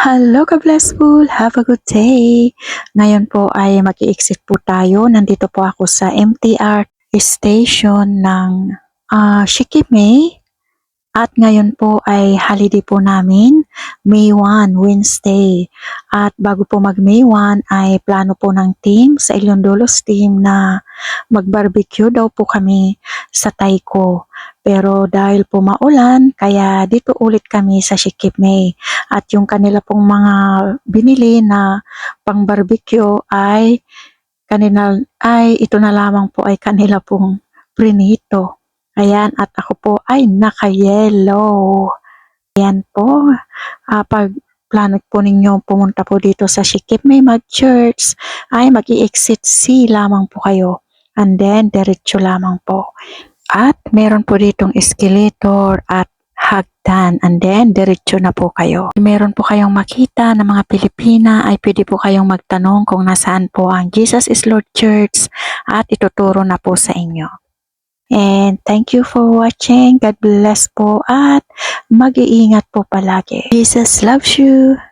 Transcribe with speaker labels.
Speaker 1: Hello ka blessful, have a good day. Ngayon po ay mag-exit po tayo. Nandito po ako sa MTR station ng ah, Shikime. At ngayon po ay holiday po namin, May 1, Wednesday. At bago po mag May 1 ay plano po ng team sa Iliondolos team na mag-barbecue daw po kami sa Taiko. Pero dahil po maulan, kaya dito ulit kami sa Shikime. At yung kanila pong mga binili na pang barbecue ay kanina ay ito na lamang po ay kanila pong prinito. Ayan, at ako po ay naka-yellow. Ayan po. Ah, pag plano po ninyo pumunta po dito sa Shikime mag-church, ay mag exit C lamang po kayo. And then, diretso lamang po. At meron po ditong escalator at hagdan. And then, diretso na po kayo. Meron po kayong makita na mga Pilipina ay pwede po kayong magtanong kung nasaan po ang Jesus is Lord Church at ituturo na po sa inyo. And thank you for watching. God bless po at mag-iingat po palagi. Jesus loves you.